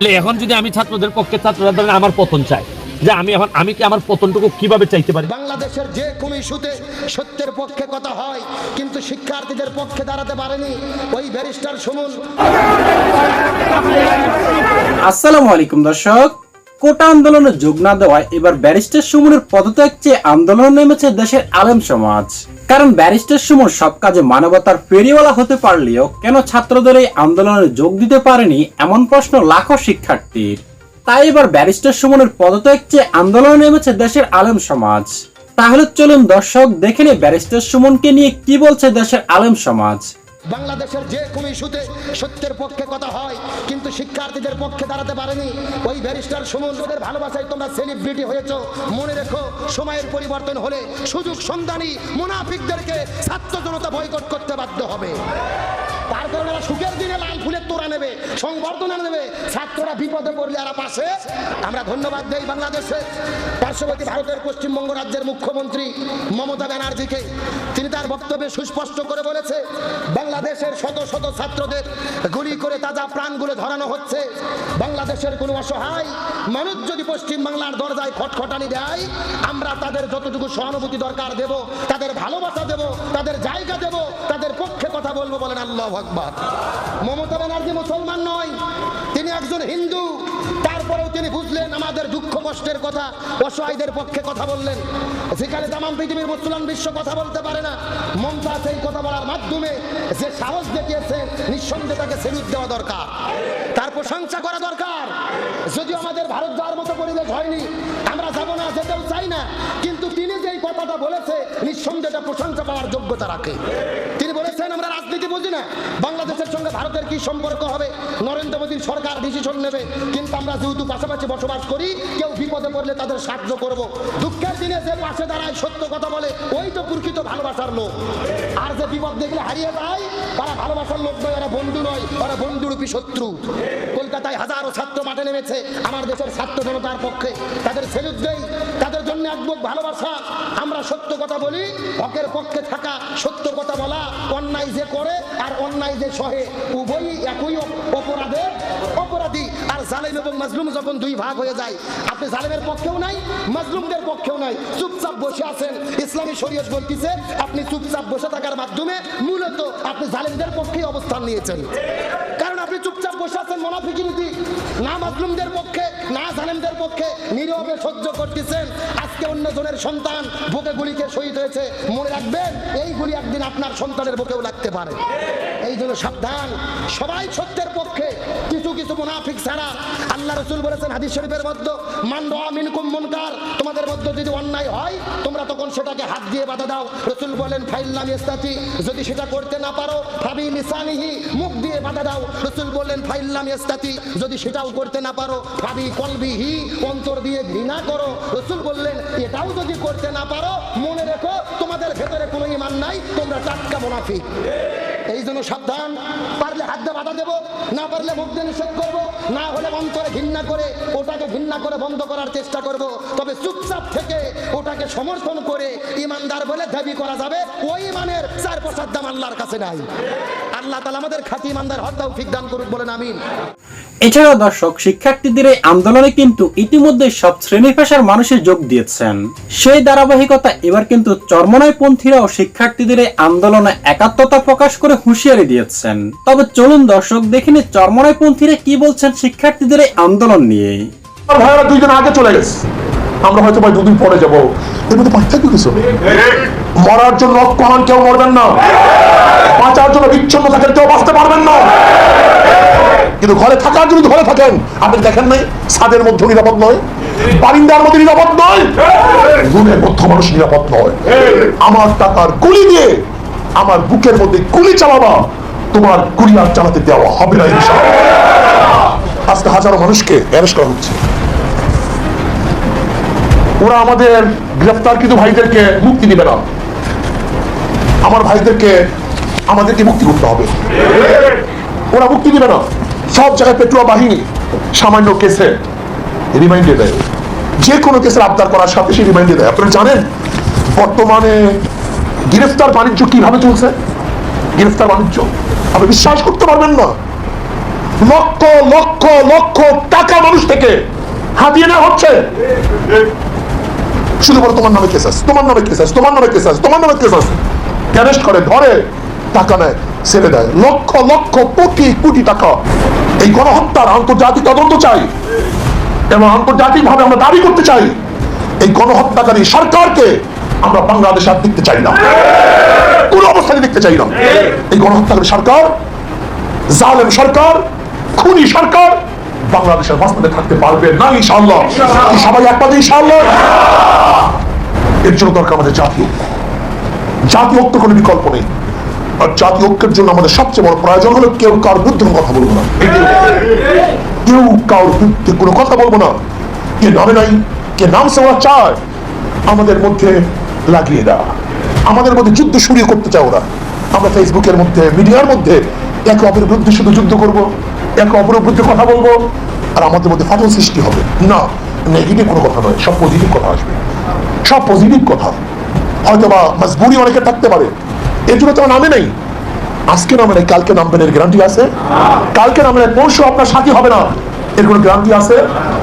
এখন যদি আমি ছাত্রদের পক্ষে ছাত্ররা ধরেন আমার পতন চাই যে আমি এখন আমি কি আমার পতনটুকু কীভাবে চাইতে পারি? বাংলাদেশের যে কোনো ইস্যুতে সত্যের পক্ষে কথা হয় কিন্তু শিক্ষার্থীদের পক্ষে দাঁড়াতে পারেনি। ওই ব্যারিস্টার সুমন আসসালামু আলাইকুম দর্শক। কোটা আন্দোলনে যোগ না দেওয়ায় এবার ব্যারিস্টার সুমনের পদত্যাগ চেয়ে আন্দোলন নেমেছে দেশের আলেম সমাজ। কারণ ব্যারিস্টার সুমন সব কাজে মানবতার ফেরিওয়ালা হতে পারলেও কেন ছাত্রদের এই আন্দোলনে যোগ দিতে পারেনি এমন প্রশ্ন লাখো শিক্ষার্থীর? তাই এবার ব্যারিস্টার সুমনের পদত্যাগ চেয়ে আন্দোলনে নেমেছে দেশের আলেম সমাজ। তাহলে চলুন দর্শক দেখে নিই ব্যারিস্টার সুমনকে নিয়ে কি বলছে দেশের আলেম সমাজ। বাংলাদেশের যে কোনো ইস্যুতে সত্যের পক্ষে কথা হয়, কিন্তু শিক্ষার্থীদের পক্ষে দাঁড়াতে পারেনি। ওই ব্যারিস্টার সুমন ওদের ভালোবাসায় তোমরা সেলিব্রিটি হয়েছ, মনে রেখো, সময়ের পরিবর্তন হলে সুযোগ সন্ধানী মুনাফিকদেরকে ছাত্র জনতা বয়কট করতে বাধ্য হবে। তার কারণে সুখের দিনে লাল ফুলের নেবে সংবর্ধনা নেবে ছাত্ররা বিপদে পড়লে এরা পাশে। আমরা ধন্যবাদ দেই বাংলাদেশে। পার্শ্ববর্তী ভারতের পশ্চিমবঙ্গ রাজ্যের মুখ্যমন্ত্রী মমতা ব্যানার্জিকে। তিনি তার বক্তব্যে সুস্পষ্ট করে বলেছে, বাংলাদেশের শত শত ছাত্রদের গুলি করে তাজা প্রাণগুলো ধরানো হচ্ছে। বাংলাদেশের কোনো অসহায় মানুষ যদি পশ্চিম বাংলার দরজায় খটখটানি দেয়, আমরা তাদের যতটুকু সহানুভূতি দরকার দেব, তাদের ভালোবাসা দেব, তাদের জায়গা দেব, তাদের পক্ষে কথা বলব বলেন আল্লাহ আকবার। মমতা ব্যানার্জি মুসলমান নয়, তিনি একজন হিন্দু। তারপরেও তিনি বুঝলেন আমাদের দুঃখ কষ্টের কথা, অসহায়দের পক্ষে কথা বললেন। যেখানে তামাম পৃথিবীর মুসলমান বিশ্ব কথা বলতে পারে না মমতা সেই কথা বলার মাধ্যমে যে সাহস দেখিয়েছে, নিঃসন্দেহে তাকে সেলুট দেওয়া দরকার। তার প্রশংসা করা দরকার। যদিও আমাদের ভারত যাওয়ার মতো পরিবেশ হয়নি, আমরা যাব না, যেতেও চাই না, কিন্তু তিনি যেই কথাটা বলেছে, নিঃসন্দেহে প্রশংসা পাওয়ার যোগ্যতা রাখে। বলেছেন বুঝি না? বাংলাদেশের সঙ্গে ভারতের কি সম্পর্ক হবে? নরেন্দ্র মোদীর সরকার ডিসিশন নেবে। কিন্তু আমরা যেহেতু পাশাপাশি বসবাস করি, কেউ বিপদে পড়লে তাদের সাহায্য করব। দুঃখের দিনে যে পাশে দাঁড়ায় সত্য কথা বলে, ওই তো প্রকৃত ভালোবাসার লোক। আর যে বিপদ দেখলে হারিয়ে যায়, তারা ভালোবাসার লোক নয়, ওরা বন্ধু নয়, ওরা বন্ধুরূপী শত্রু। হাজারো ছাত্র মাঠে নেমেছে। আমার দেশের ছাত্র জনতার পক্ষে। তাদের সেলুট দেই, তাদের জন্য একবুক ভালোবাসা। আমরা সত্য কথা বলি হকের পক্ষে থাকা সত্য কথা বলা, অন্যায় যে করে আর অন্যায় যে সহে। উভয়ই একই অপ- অপরাধের অপরাধী। আর জালেম এবং মাজলুম যখন দুই ভাগ হয়ে যায়, আপনি জালেমের পক্ষেও নাই, মাজলুমদের পক্ষেও নাই। চুপচাপ বসে আছেন। ইসলামী শরীয়ত বলতেছে, আপনি চুপচাপ বসে থাকার মাধ্যমে মূলত আপনি জালেমদের পক্ষেই অবস্থান নিয়েছেন। বসে আছেন মোনাফিকি নীতি না মাজলুমদের পক্ষে, না জানেমদের পক্ষে নীরবে সহ্য করতেছেন। আজকে অন্য জনের সন্তান বুকে গুলিকে শহীদ হয়েছে। মনে রাখবেন, এই গুলি একদিন আপনার সন্তানের বুকেও লাগতে পারে। এই জন্য সাবধান। সবাই সত্যের পক্ষে। কিছু কিছু মুনাফিক ছাড়া আল্লাহ রসুল বলেছেন হাদিস শরীফের মধ্যে, মান মুনকার তোমাদের মধ্যে যদি অন্যায় হয়, তোমরা তখন সেটাকে হাত দিয়ে বাধা দাও। রসুল বলেন ফাইল্লাম ইস্তাতি যদি সেটা করতে না পারো, ফাবি লিসানিহি, মুখ দিয়ে বাধা দাও। রসুল বললেন ফাইল্লাম ইস্তাতি যদি সেটাও করতে না পারো, ফাবি কলবিহি, অন্তর দিয়ে ঘৃণা করো। রসুল বললেন, এটাও যদি করতে না পারো, মনে রেখো, তোমাদের ভেতরে কোনো ইমান নাই, তোমরা টাটকা মুনাফিক। এই জন্য সাবধান। পারলে হাত দিয়ে বাধা দেবো, না পারলে মুখ দিয়ে নিষেধ করব, না হলে অন্তরে ঘৃণা করে ওটাকে ঘৃণা করে বন্ধ করার চেষ্টা করব। তবে চুপচাপ থেকে সমর্থন করে ইমানদার বলে দাবি করা যাবে ওই ইমানের চার প্রসাদ দাম আল্লাহর কাছে নাই। আল্লাহ তালা আমাদের খাতি ইমানদার হত্যাও ঠিক দান করুক বলেন আমিন। এছাড়াও দর্শক শিক্ষার্থীদের এই আন্দোলনে কিন্তু ইতিমধ্যে সব শ্রেণি পেশার মানুষের যোগ দিয়েছেন। সেই ধারাবাহিকতা এবার কিন্তু চরমনায় পন্থীরাও শিক্ষার্থীদের এই আন্দোলনে একাত্মতা প্রকাশ করে হুঁশিয়ারি দিয়েছেন। তবে চলুন দর্শক দেখিনি চরমনায় পন্থীরা কি বলছেন শিক্ষার্থীদের এই আন্দোলন নিয়ে ভাইয়েরা দুইজন আগে চলে গেছে। আমরা হয়তো ভাই দুদিন পরে যাব। এর মধ্যে পার্থক্য কিছু? মরার জন্য অক্ষণ কেউ মরবেন না। বাঁচার জন্য বিচ্ছন্ন থাকেন কেউ বাঁচতে পারবেন না। কিন্তু ঘরে থাকার জন্য ঘরে থাকেন, আপনি দেখেন নাই, ছাদের মধ্যে নিরাপদ নয়, বারিন্দার মধ্যে নিরাপদ নয়, রুমের মধ্যে মানুষ নিরাপদ নয়। আমার টাকার গুলি দিয়ে আমার বুকের মধ্যে গুলি চালাবা, তোমার গুলি আর চালাতে দেওয়া হবে না আজকে হাজারো মানুষকে অ্যারেস্ট করা হচ্ছে। ওরা আমাদের গ্রেফতারকৃত ভাইদেরকে মুক্তি দিবে না। আমার ভাইদেরকে আমাদেরকে মুক্তি করতে হবে। ওরা মুক্তি দিবে না। সব জায়গায় পেট্রোল বাহিনী সামান্য কেসে রিমাইন্ডে দেয়। যে কোনো কেসের আবদার করার সাথে সে রিমাইন্ডে দেয়। আপনারা জানেন বর্তমানে গ্রেফতার বাণিজ্য কীভাবে চলছে? গ্রেফতার বাণিজ্য। আপনি বিশ্বাস করতে পারবেন না। লক্ষ লক্ষ লক্ষ টাকা মানুষ থেকে হাতিয়ে নেওয়া হচ্ছে। শুধু বলো, তোমার নামে কেস আছে, তোমার নামে কেস আছে, তোমার নামে কেস আছে, তোমার নামে কেস আছে। অ্যারেস্ট করে, ধরে, টাকা নেয়, ছেড়ে দেয়। লক্ষ লক্ষ, কোটি কোটি টাকা। এই গণহত্যার আন্তর্জাতিক তদন্ত চাই। এবং আন্তর্জাতিক ভাবে আমরা দাবি করতে চাই, এই গণহত্যাকারী সরকারকে আমরা বাংলাদেশ আর দেখতে চাই না। কোন অবস্থায় দেখতে চাই না। এই গণহত্যাকারী সরকার, জালেম সরকার, খুনি সরকার বাংলাদেশের বাস্তবে থাকতে পারবে না ইনশাআল্লাহ। কি সবাই একমাত্র ইনশাআল্লাহ। এর জন্য দরকার আমাদের জাতীয় ঐক্য। জাতীয় ঐক্যের কোনো বিকল্প নেই। আর জাতীয় ঐক্যের জন্য আমাদের সবচেয়ে বড় প্রয়োজন হলো কেউ কার বিরুদ্ধে কোনো কথা বলব না। কেউ কারোর বিরুদ্ধে কোনো কথা বলব না। কে নামে নাই কে নাম সেবা চায়। আমাদের মধ্যে লাগিয়ে দেওয়া আমাদের মধ্যে যুদ্ধ শুরু করতে চায় ওরা। আমরা ফেসবুকের মধ্যে মিডিয়ার মধ্যে একে অপরের বিরুদ্ধে শুধু যুদ্ধ করব। একে অপরের বিরুদ্ধে কথা বলব আর আমাদের মধ্যে ফাটল সৃষ্টি হবে। না নেগেটিভ কোনো কথা নয়, সব পজিটিভ কথা আসবে। সব পজিটিভ কথা। হয়তো বা মজবুরি অনেকে থাকতে পারে। এর জন্য তোমার নামে নেই। আজকে নামে নেই, কালকে নামবেন এর গ্যারান্টি আছে। কালকে নামে নেই, পরশু আপনার সাথী হবে না। এর কোনো গ্যারান্টি আছে?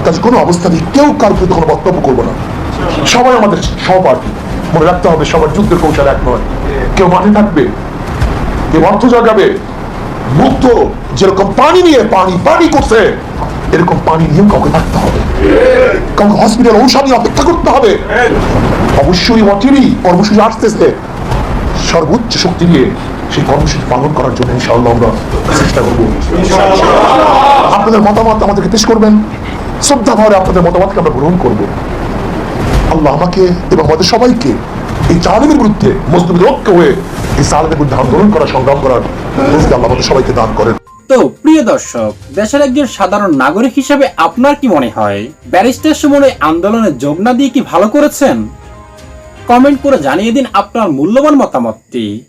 কাজে কোনো অবস্থাতেই কেউ কারোর বিরুদ্ধে কোনো বক্তব্য করব না। সবাই আমাদের সহপাঠী। মনে রাখতে হবে, সবার যুদ্ধের কৌশল এক নয়। কেউ মাঠে থাকবে, কেউ অর্থ জাগাবে। মুক্ত যেরকম পানি নিয়ে পানি পানি করছে এরকম পানি নিয়েও কাউকে থাকতে হবে। কাউকে হসপিটাল ঔষধ নিয়ে অপেক্ষা করতে হবে। অবশ্যই অচিরই কর্মসূচি আসতেছে। সর্বোচ্চ শক্তি দিয়ে সেই কর্মসূচি পালন করার জন্য ইনশাআল্লাহ আমরা চেষ্টা করব। আপনাদের মতামত আমাদেরকে পেশ করবেন। শ্রদ্ধা ভরে আপনাদের মতামতকে আমরা গ্রহণ করব। আল্লাহ আমাকে এবং আমাদের সবাইকে এই জালিমের বিরুদ্ধে মজদুমের ঐক্য হয়ে এই জালিমের বিরুদ্ধে আন্দোলন করা সংগ্রাম করার সবাইকে দান করেন। তো প্রিয় দর্শক, দেশের একজন সাধারণ নাগরিক হিসেবে আপনার কি মনে হয়? ব্যারিস্টার সুমন আন্দোলনে যোগ না দিয়ে কি ভালো করেছেন? কমেন্ট করে জানিয়ে দিন আপনার মূল্যবান মতামতটি।